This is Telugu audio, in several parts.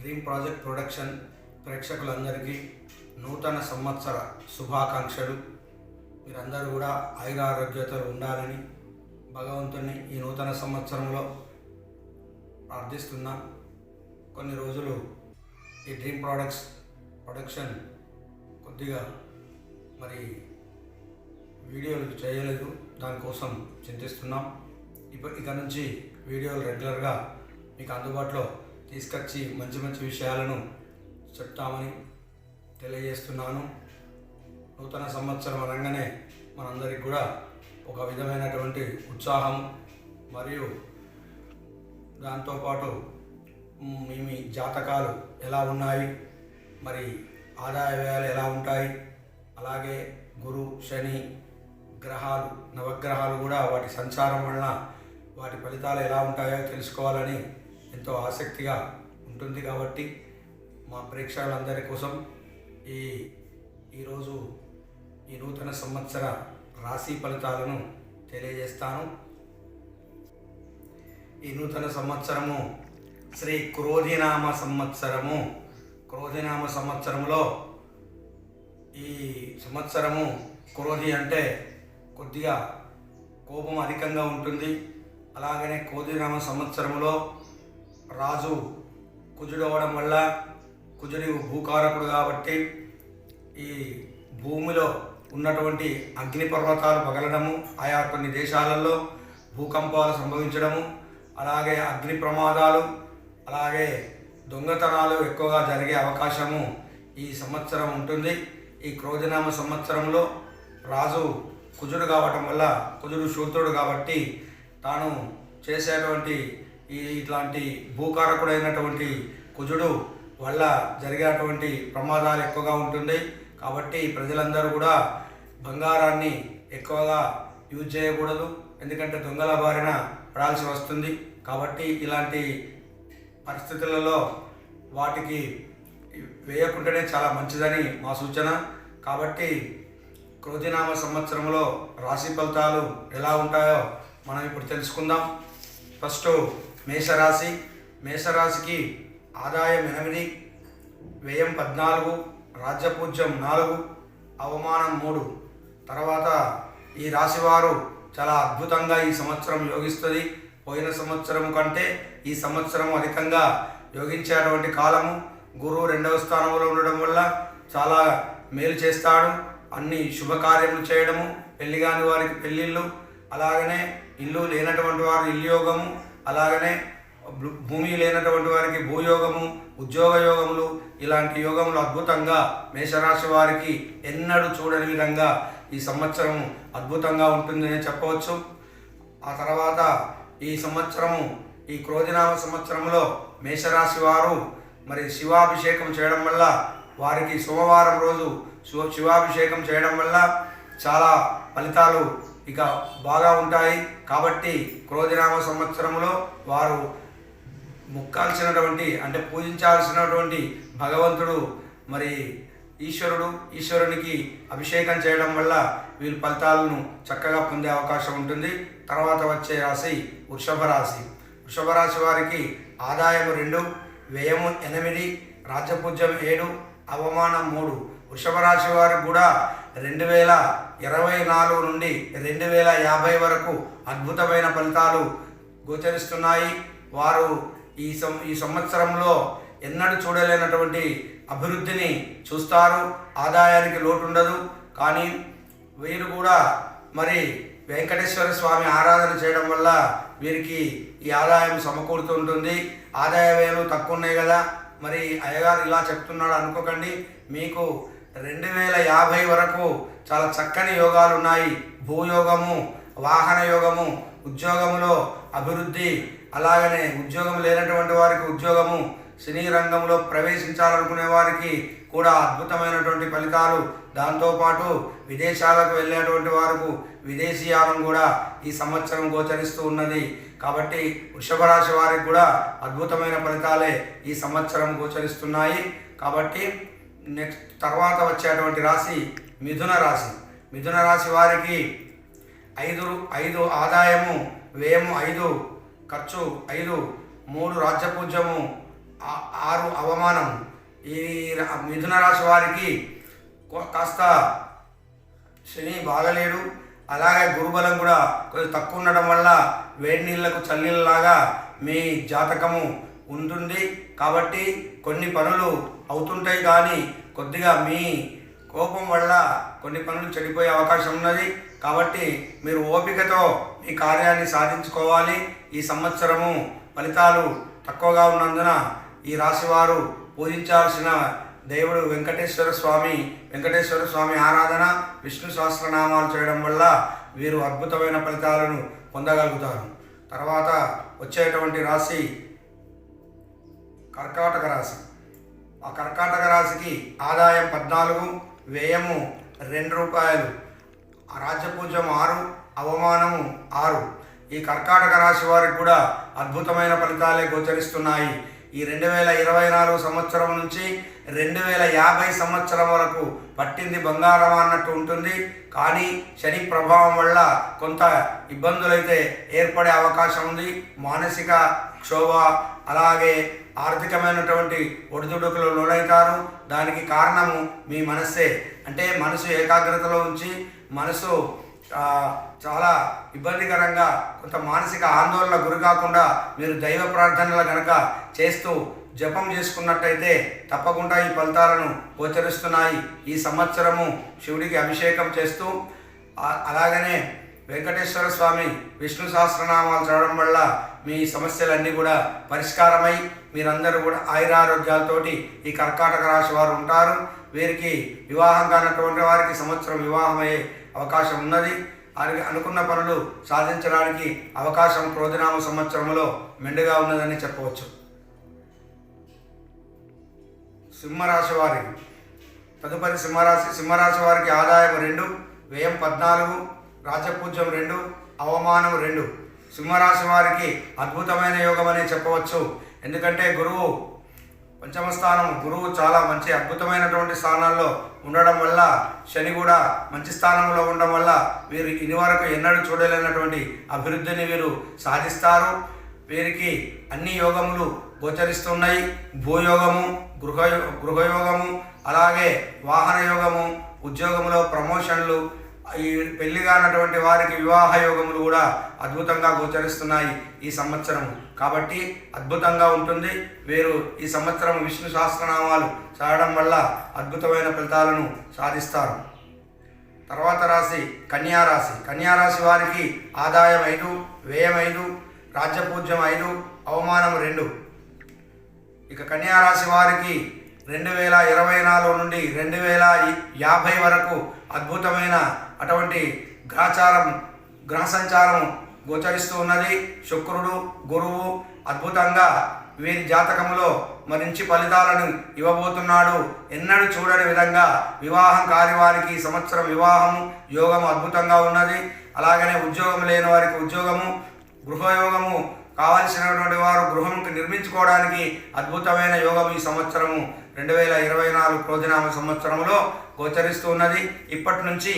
డ్రీమ్ ప్రాజెక్ట్ ప్రొడక్షన్ ప్రేక్షకులందరికీ నూతన సంవత్సర శుభాకాంక్షలు. మీరందరూ కూడా ఆయుర ఆరోగ్యతలు ఉండాలని భగవంతుని ఈ నూతన సంవత్సరంలో ప్రార్థిస్తున్నా. కొన్ని రోజులు ఈ డ్రీమ్ ప్రోడక్ట్స్ ప్రొడక్షన్ కొద్దిగా మరి వీడియోలు చేయలేదు. దానికోసం చింతిస్తున్నాం. ఇప్పుడు ఇక నుంచి వీడియోలు రెగ్యులర్గా మీకు అందుబాటులో తీసుకొచ్చి మంచి మంచి విషయాలను చెప్తామని తెలియజేస్తున్నాను. నూతన సంవత్సరం అనగానే మనందరికి కూడా ఒక విధమైనటువంటి ఉత్సాహం మరియు దాంతోపాటు మీ మీ జాతకాలు ఎలా ఉన్నాయి మరి ఆదాయ వ్యయాలు ఎలా ఉంటాయి అలాగే గురు శని గ్రహాలు నవగ్రహాలు కూడా వాటి సంచారం వలన వాటి ఫలితాలు ఎలా ఉంటాయో తెలుసుకోవాలని ఎంతో ఆసక్తిగా ఉంటుంది కాబట్టి మా ప్రేక్షకులందరి కోసం ఈ ఈరోజు ఈ నూతన సంవత్సర రాశి ఫలితాలను తెలియజేస్తాను. ఈ నూతన సంవత్సరము శ్రీ క్రోధినామ సంవత్సరము. క్రోధినామ సంవత్సరంలో ఈ సంవత్సరము క్రోధి అంటే కొద్దిగా కోపం అధికంగా ఉంటుంది. అలాగనే క్రోధినామ సంవత్సరంలో రాజు కుజుడు అవ్వడం వల్ల కుజుడి భూకారకుడు కాబట్టి ఈ భూమిలో ఉన్నటువంటి అగ్ని పర్వతాలు పగలడము ఆయా కొన్ని దేశాలలో భూకంపాలు సంభవించడము అలాగే అగ్ని ప్రమాదాలు అలాగే దొంగతనాలు ఎక్కువగా జరిగే అవకాశము ఈ సంవత్సరం ఉంటుంది. ఈ క్రోధనామ సంవత్సరంలో రాజు కుజుడు కావటం వల్ల కుజుడు శూద్రుడు కాబట్టి తాను చేసేటువంటి ఈ ఇట్లాంటి భూకారకుడైనటువంటి కుజుడు వల్ల జరిగేటువంటి ప్రమాదాలు ఎక్కువగా ఉంటుంది కాబట్టి ప్రజలందరూ కూడా బంగారాన్ని ఎక్కువగా యూజ్ చేయకూడదు. ఎందుకంటే దొంగల బారిన పడాల్సి వస్తుంది. కాబట్టి ఇలాంటి పరిస్థితులలో వాటికి వేయకుంటేనే చాలా మంచిదని మా సూచన. కాబట్టి క్రోధినామ సంవత్సరంలో రాశి ఫలితాలు ఎలా ఉంటాయో మనం ఇప్పుడు తెలుసుకుందాం. ఫస్ట్ మేషరాశి మేషరాశికి ఆదాయం ఎనిమిది వ్యయం పద్నాలుగు రాజ్యపూజ్యం నాలుగు అవమానం మూడు. తర్వాత ఈ రాశివారు చాలా అద్భుతంగా ఈ సంవత్సరం యోగిస్తుంది. పోయిన సంవత్సరం కంటే ఈ సంవత్సరం అధికంగా యోగించేటువంటి కాలము గురువు రెండవ స్థానంలో ఉండడం వల్ల చాలా మేలు చేస్తాడు. అన్ని శుభకార్యములు చేయడము పెళ్ళి కాని వారికి పెళ్ళిళ్ళు అలాగనే ఇల్లు లేనటువంటి వారు ఇల్లు యోగము అలాగనే భూ- భూమి లేనటువంటి వారికి భూయోగము ఉద్యోగ యోగములు ఇలాంటి యోగములు అద్భుతంగా మేషరాశి వారికి ఎన్నడూ చూడని విధంగా ఈ సంవత్సరం అద్భుతంగా ఉంటుందని చెప్పవచ్చు. ఆ తర్వాత ఈ సంవత్సరము ఈ క్రోధినామ సంవత్సరంలో మేషరాశి వారు మరి శివాభిషేకం చేయడం వల్ల వారికి సోమవారం రోజు శివ శివాభిషేకం చేయడం వల్ల చాలా ఫలితాలు ఇక బాగా ఉంటాయి. కాబట్టి క్రోధినామ సంవత్సరంలో వారు ముక్కాల్సినటువంటి అంటే పూజించాల్సినటువంటి భగవంతుడు మరి ఈశ్వరుడు ఈశ్వరునికి అభిషేకం చేయడం వల్ల వీరి ఫలితాలను చక్కగా పొందే అవకాశం ఉంటుంది. తర్వాత వచ్చే రాశి వృషభ రాశి. వృషభ రాశి వారికి ఆదాయం రెండు వ్యయము ఎనిమిది రాజపూజ్యం ఏడు అవమానం మూడు. వృషభ రాశి వారికి కూడా రెండు వేల ఇరవై నాలుగు నుండి రెండు వేల యాభై వరకు అద్భుతమైన ఫలితాలు గోచరిస్తున్నాయి. వారు ఈ సం ఈ సంవత్సరంలో ఎన్నడూ చూడలేనటువంటి అభివృద్ధిని చూస్తారు. ఆదాయానికి లోటు ఉండదు కానీ వీరు కూడా మరి వెంకటేశ్వర స్వామి ఆరాధన చేయడం వల్ల వీరికి ఈ ఆదాయం సమకూరుతూ ఉంటుంది. ఆదాయ వ్యయాలు తక్కువ ఉన్నాయి కదా. మరి అయ్యగారు ఇలా చెప్తున్నాడు అనుకోకండి. మీకు రెండు వేల యాభై వరకు చాలా చక్కని యోగాలు ఉన్నాయి. భూయోగము వాహన యోగము ఉద్యోగంలో అభివృద్ధి అలాగనే ఉద్యోగం లేనటువంటి వారికి ఉద్యోగము సినీ రంగంలో ప్రవేశించాలనుకునే వారికి కూడా అద్భుతమైనటువంటి ఫలితాలు. దాంతోపాటు విదేశాలకు వెళ్ళేటువంటి వారికి విదేశీయానం కూడా ఈ సంవత్సరం గోచరిస్తూ ఉన్నది. కాబట్టి వృషభ రాశి వారికి కూడా అద్భుతమైన ఫలితాలే ఈ సంవత్సరం గోచరిస్తున్నాయి. కాబట్టి నెక్స్ట్ తర్వాత వచ్చేటువంటి రాశి మిథున రాశి. మిథున రాశి వారికి ఐదు ఐదు ఆదాయము వ్యయము ఐదు ఖర్చు ఐదు మూడు రాజ్యపూజ్యము ఆరు అవమానం ఈ రా- మిథున రాశి వారికి కాస్త శని బాగలేడు. అలాగే గురుబలం కూడా కొంచెం తక్కువ ఉండడం వల్ల వేడి నీళ్ళకు చల్లీళ్ళలాగా మీ జాతకము ఉంటుంది. కాబట్టి కొన్ని పనులు అవుతుంటాయి కానీ కొద్దిగా మీ కోపం వల్ల కొన్ని పనులు చెడిపోయే అవకాశం ఉన్నది. కాబట్టి మీరు ఓపికతో మీ కార్యాన్ని సాధించుకోవాలి. ఈ సంవత్సరము ఫలితాలు తక్కువగా ఉన్నందున ఈ రాశివారు పూజించాల్సిన దేవుడు వెంకటేశ్వర స్వామి వెంకటేశ్వర స్వామి ఆరాధన విష్ణు సహస్రనామాలు చేయడం వల్ల వీరు అద్భుతమైన ఫలితాలను పొందగలుగుతారు. తర్వాత వచ్చేటువంటి రాశి కర్కాటక రాశి. ఆ కర్కాటక రాశికి ఆదాయం పద్నాలుగు వ్యయము రెండు రూపాయలు ఆ రాజ్యపూజ్యం ఆరు అవమానము ఆరు. ఈ కర్కాటక రాశి వారికి కూడా అద్భుతమైన ఫలితాలే గోచరిస్తున్నాయి. ఈ రెండు వేల ఇరవై నాలుగు సంవత్సరం నుంచి రెండు వేల యాభై సంవత్సరం వరకు పట్టింది బంగారం అన్నట్టు ఉంటుంది. కానీ శని ప్రభావం వల్ల కొంత ఇబ్బందులైతే ఏర్పడే అవకాశం ఉంది. మానసిక క్షోభ అలాగే ఆర్థికమైనటువంటి ఒడిదుడుకులు లోనవుతారు. దానికి కారణము మీ మనస్సే. అంటే మనసు ఏకాగ్రతలో ఉంచి మనసు చాలా ఇబ్బందికరంగా కొంత మానసిక ఆందోళన గురి కాకుండా మీరు దైవ ప్రార్థనలు కనుక చేస్తూ జపం చేసుకున్నట్టయితే తప్పకుండా ఈ ఫలితాలను గోచరిస్తున్నాయి. ఈ సంవత్సరము శివుడికి అభిషేకం చేస్తూ అలాగనే వెంకటేశ్వర స్వామి విష్ణు సహస్రనామాలు చదవడం వల్ల మీ సమస్యలన్నీ కూడా పరిష్కారమై మీరందరూ కూడా ఆయురారోగ్యాలతోటి ఈ కర్కాటక రాశి వారు ఉంటారు. వీరికి వివాహం కానటువంటి వారికి సంవత్సరం వివాహమయ్యే అవకాశం ఉన్నది. వారికి అనుకున్న పనులు సాధించడానికి అవకాశం క్రోధనామ సంవత్సరంలో మెండుగా ఉన్నదని చెప్పవచ్చు. సింహరాశి వారికి. తదుపరి సింహరాశి సింహరాశి వారికి ఆదాయం రెండు వ్యయం పద్నాలుగు రాజపూజ్యం రెండు అవమానం రెండు. సింహరాశి వారికి అద్భుతమైన యోగం అని చెప్పవచ్చు. ఎందుకంటే గురువు పంచమ స్థానం గురువు చాలా మంచి అద్భుతమైనటువంటి స్థానాల్లో ఉండడం వల్ల శని కూడా మంచి స్థానంలో ఉండడం వల్ల వీరు ఇదివరకు ఎన్నడూ చూడలేనటువంటి అభివృద్ధిని వీరు సాధిస్తారు. వీరికి అన్ని యోగములు గోచరిస్తున్నాయి. భూయోగము గృహ గృహయోగము అలాగే వాహన యోగము ఉద్యోగంలో ప్రమోషన్లు ఈ పెళ్ళి కానటువంటి వారికి వివాహ యోగములు కూడా అద్భుతంగా గోచరిస్తున్నాయి ఈ సంవత్సరం కాబట్టి అద్భుతంగా ఉంటుంది. వీరు ఈ సంవత్సరం విష్ణు సహస్రనామాలు చదవడం వల్ల అద్భుతమైన ఫలితాలను సాధిస్తారు. తర్వాత రాశి కన్యారాశి కన్యారాశి వారికి ఆదాయం ఐదు వ్యయం ఐదు రాజ్యపూజ్యం ఐదు అవమానం రెండు. ఇక కన్యారాశి వారికి రెండు వేల ఇరవై నాలుగు నుండి రెండు వేల యాభై వరకు అద్భుతమైన అటువంటి గ్రహచారం గ్రహ సంచారం గోచరిస్తూ ఉన్నది. శుక్రుడు గురువు అద్భుతంగా వీరి జాతకంలో మరించి ఫలితాలను ఇవ్వబోతున్నాడు. ఎన్నడూ చూడని విధంగా వివాహం కాని వారికి సంవత్సరం వివాహము యోగము అద్భుతంగా ఉన్నది. అలాగనే ఉద్యోగం లేని వారికి ఉద్యోగము గృహయోగము కావలసినటువంటి వారు గృహం నిర్మించుకోవడానికి అద్భుతమైన యోగం ఈ సంవత్సరము రెండు వేల ఇరవై నాలుగు క్రోధినామ సంవత్సరంలో గోచరిస్తూ ఉన్నది. ఇప్పటి నుంచి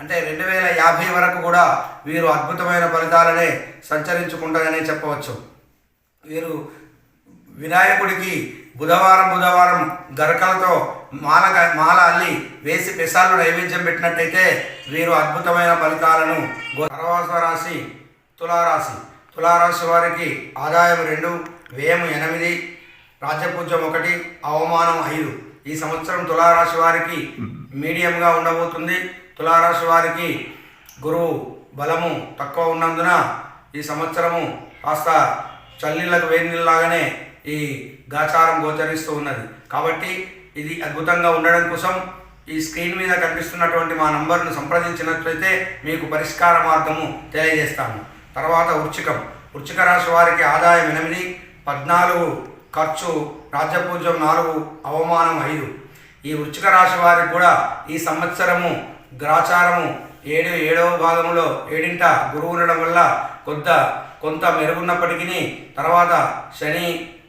అంటే రెండు వేల యాభై వరకు కూడా వీరు అద్భుతమైన ఫలితాలనే సంచరించుకుంటారనే చెప్పవచ్చు. వీరు వినాయకుడికి బుధవారం బుధవారం గరకలతో మాల మాల అల్లి వేసి పెసాలు నైవేద్యం పెట్టినట్టయితే వీరు అద్భుతమైన ఫలితాలను గో- రాశి తులారాశి తులారాశి వారికి ఆదాయం రెండు వ్యయం ఎనిమిది రాజ్యపూజ్యం ఒకటి అవమానం ఐదు. ఈ సంవత్సరం తులారాశి వారికి మీడియంగా ఉండబోతుంది. తులారాశి వారికి గురువు బలము తక్కువ ఉన్నందున ఈ సంవత్సరము కాస్త చల్లీళ్ళకు వేడి నీళ్ళలాగానే ఈ గాచారం గోచరిస్తూ ఉన్నది. కాబట్టి ఇది అద్భుతంగా ఉండడం కోసం ఈ స్క్రీన్ మీద కనిపిస్తున్నటువంటి మా నంబర్ను సంప్రదించినట్లయితే మీకు పరిష్కార మార్గము తెలియజేస్తాము. తర్వాత వృచ్చికం. వృచ్చిక రాశి వారికి ఆదాయం ఎనిమిది పద్నాలుగు ఖర్చు రాజ్యపూజ్యం నాలుగు అవమానం ఐదు. ఈ వృచ్చిక రాశి వారికి కూడా ఈ సంవత్సరము గ్రాచారము ఏడు ఏడవ భాగంలో ఏడింట గురువు ఉండడం వల్ల కొంత కొంత మెరుగున్నప్పటికీ తర్వాత శని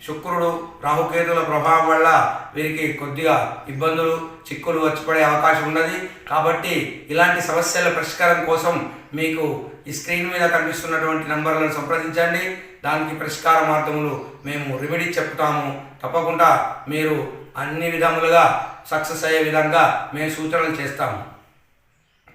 శుక్రుడు రాహుకేతుల ప్రభావం వల్ల వీరికి కొద్దిగా ఇబ్బందులు చిక్కులు వచ్చి పడే అవకాశం ఉన్నది. కాబట్టి ఇలాంటి సమస్యల పరిష్కారం కోసం మీకు ఈ స్క్రీన్ మీద కనిపిస్తున్నటువంటి నంబర్లను సంప్రదించండి. దానికి పరిష్కార మార్గములు మేము రెమెడీ చెప్తాము. తప్పకుండా మీరు అన్ని విధములుగా సక్సెస్ అయ్యే విధంగా మేము సూచనలు చేస్తాము.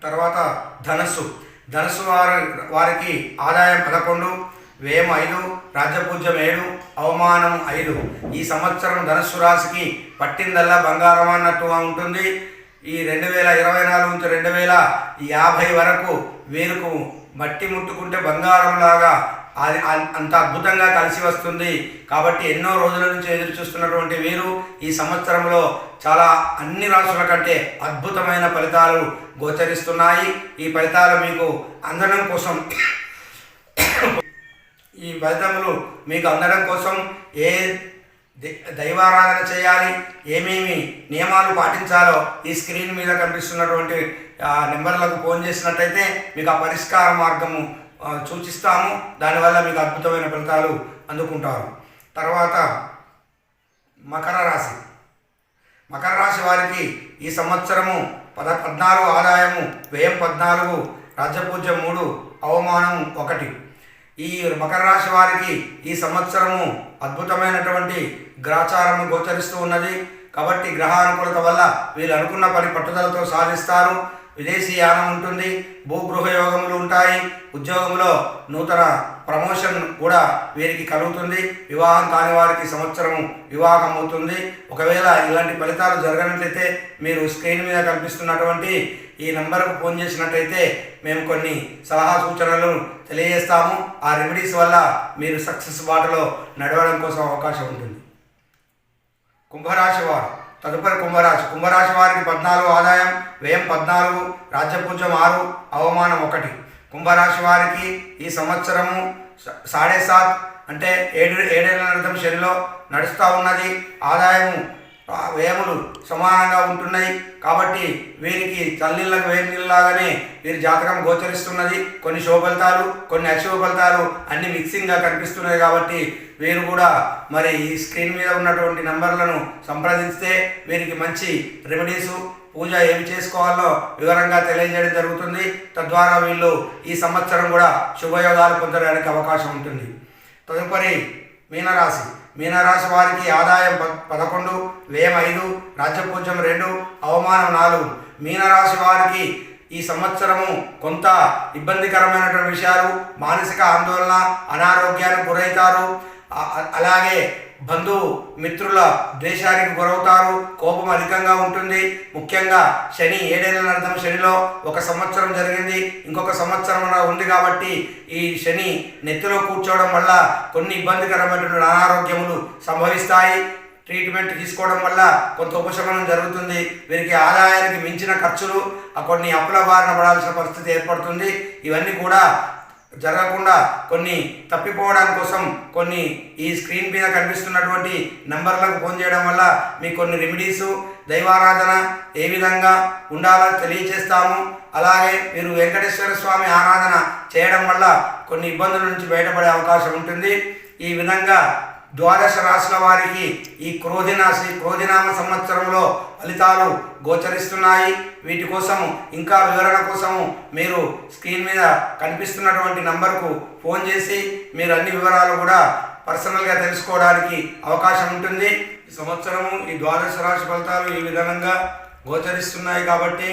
తర్వాత ధనస్సు. ధనస్సు వారి వారికి ఆదాయం పదకొండు వ్యయం ఐదు రాజ్యపూజ్యం ఏడు అవమానం ఐదు ఈ సంవత్సరం ధనస్సు రాశికి పట్టిందల్లా బంగారం అన్నట్టుగా ఉంటుంది. ఈ రెండు వేల ఇరవై నాలుగు నుంచి రెండు వేల యాభై వరకు వీరికి మట్టి ముట్టుకుంటే బంగారం లాగా అది అంత అద్భుతంగా కలిసి వస్తుంది. కాబట్టి ఎన్నో రోజుల నుంచి ఎదురు చూస్తున్నటువంటి వీరు ఈ సంవత్సరంలో చాలా అన్ని రాసుల కంటే అద్భుతమైన ఫలితాలు గోచరిస్తున్నాయి. ఈ ఫలితాలు మీకు అందడం కోసం ఈ ఫలితములు మీకు అందడం కోసం ఏ దైవారాధన చేయాలి ఏమేమి నియమాలు పాటించాలో ఈ స్క్రీన్ మీద కనిపిస్తున్నటువంటి ఆ, నెంబర్లకు ఫోన్ చేసినట్టయితే మీకు ఆ పరిష్కార మార్గము సూచిస్తాము. దానివల్ల మీకు అద్భుతమైన ఫలితాలు అందుకుంటారు. తర్వాత మకర రాశి. మకర రాశి వారికి ఈ సంవత్సరము పద పద్నాలుగు ఆదాయము వ్యయం పద్నాలుగు రాజ్యపూజ్యం మూడు అవమానం ఒకటి. ఈ మకర రాశి వారికి ఈ సంవత్సరము అద్భుతమైనటువంటి గ్రహచారము గోచరిస్తూ ఉన్నది. కాబట్టి గ్రహానుకూలత వల్ల వీళ్ళు అనుకున్న పని పట్టుదలతో సాధిస్తారు. విదేశీ యానం ఉంటుంది భూగృహ యోగములు ఉంటాయి. ఉద్యోగంలో నూతన ప్రమోషన్ కూడా వీరికి కలుగుతుంది. వివాహం కాని వారికి సంవత్సరం వివాహం అవుతుంది. ఒకవేళ ఇలాంటి ఫలితాలు జరగనట్లయితే మీరు స్క్రీన్ మీద కనిపిస్తున్నటువంటి ఈ నంబర్కు ఫోన్ చేసినట్టయితే మేము కొన్ని సలహా సూచనలు తెలియజేస్తాము. ఆ రెమెడీస్ వల్ల మీరు సక్సెస్ బాటలో నడవడం కోసం అవకాశం ఉంటుంది. కుంభరాశి వారు తదుపరి కుంభరాశి. కుంభరాశి వారికి పద్నాలుగు ఆదాయం వ్యయం పద్నాలుగు రాజ్యపూజ్యం ఆరు అవమానం ఒకటి. కుంభరాశి వారికి ఈ సంవత్సరము సాడే సాత్ అంటే ఏడు ఏడేళ్ళ క్రితం శనిలో నడుస్తూ ఉన్నది. ఆదాయము వేములు వ్యయములు సమానంగా ఉంటున్నాయి. కాబట్టి వీరికి తల్లిళ్ళకు వేడి వీరి జాతకం గోచరిస్తున్నది. కొన్ని శుభ ఫలితాలు కొన్ని అశుభ ఫలితాలు అన్ని మిక్సింగ్గా కనిపిస్తున్నాయి కాబట్టి వీరు కూడా మరి ఈ స్క్రీన్ మీద ఉన్నటువంటి నంబర్లను సంప్రదిస్తే వీరికి మంచి రెమెడీసు పూజ ఏమి చేసుకోవాలో వివరంగా తెలియజేయడం జరుగుతుంది. తద్వారా వీళ్ళు ఈ సంవత్సరం కూడా శుభయోగాలు పొందడానికి అవకాశం ఉంటుంది. తదుపరి మీనరాశి. మీనరాశి వారికి ఆదాయం ప పదకొండు వ్యయం ఐదు రాజ్యపూజ్యం రెండు అవమానం నాలుగు. మీనరాశి వారికి ఈ సంవత్సరము కొంత ఇబ్బందికరమైనటువంటి విషయాలు మానసిక ఆందోళన అనారోగ్యానికి గురవుతారు. అలాగే బంధు మిత్రుల ద్వేషానికి గురవుతారు. కోపం అధికంగా ఉంటుంది. ముఖ్యంగా శని ఏడేళ్ళ అర్థం శనిలో ఒక సంవత్సరం జరిగింది. ఇంకొక సంవత్సరం ఉంది కాబట్టి ఈ శని నెత్తిలో కూర్చోవడం వల్ల కొన్ని ఇబ్బందికరమైనటువంటి అనారోగ్యములు సంభవిస్తాయి. ట్రీట్మెంట్ తీసుకోవడం వల్ల కొంత ఉపశమనం జరుగుతుంది. వీరికి ఆదాయానికి మించిన ఖర్చులు కొన్ని అప్పుల బారిన పడాల్సిన పరిస్థితి ఏర్పడుతుంది. ఇవన్నీ కూడా జరగకుండా కొన్ని తప్పిపోవడానికి కోసం కొన్ని ఈ స్క్రీన్ మీద కనిపిస్తున్నటువంటి నంబర్లకు ఫోన్ చేయడం వల్ల మీకు కొన్ని రెమెడీస్ దైవారాధన ఏ విధంగా ఉండాలో తెలియచేస్తాము. అలాగే మీరు వెంకటేశ్వర స్వామి ఆరాధన చేయడం వల్ల కొన్ని ఇబ్బందుల నుంచి బయటపడే అవకాశం ఉంటుంది. ఈ విధంగా ద్వాదశ రాశుల వారికి ఈ క్రోధినాశి క్రోధినామ సంవత్సరంలో ఫలితాలు గోచరిస్తున్నాయి. వీటి కోసము ఇంకా వివరణ కోసము మీరు స్క్రీన్ మీద కనిపిస్తున్నటువంటి నంబర్కు ఫోన్ చేసి మీరు అన్ని వివరాలు కూడా పర్సనల్గా తెలుసుకోవడానికి అవకాశం ఉంటుంది. ఈ సంవత్సరము ఈ ద్వాదశ రాశి ఫలితాలు ఈ విధంగా గోచరిస్తున్నాయి కాబట్టి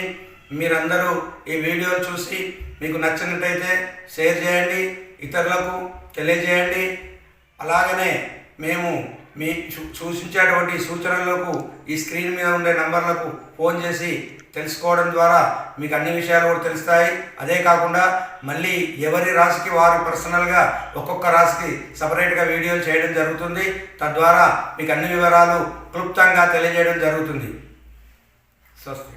మీరందరూ ఈ వీడియో చూసి మీకు నచ్చినట్టయితే షేర్ చేయండి ఇతరులకు తెలియజేయండి. అలాగనే మేము మీ సూచించేటువంటి సూచనలకు ఈ స్క్రీన్ మీద ఉండే నంబర్లకు ఫోన్ చేసి తెలుసుకోవడం ద్వారా మీకు అన్ని విషయాలు కూడా తెలుస్తాయి. అదే కాకుండా మళ్ళీ ఎవరి రాశికి వారు పర్సనల్గా ఒక్కొక్క రాశికి సపరేట్గా వీడియోలు చేయడం జరుగుతుంది. తద్వారా మీకు అన్ని వివరాలు క్లుప్తంగా తెలియజేయడం జరుగుతుంది. స్వస్తి.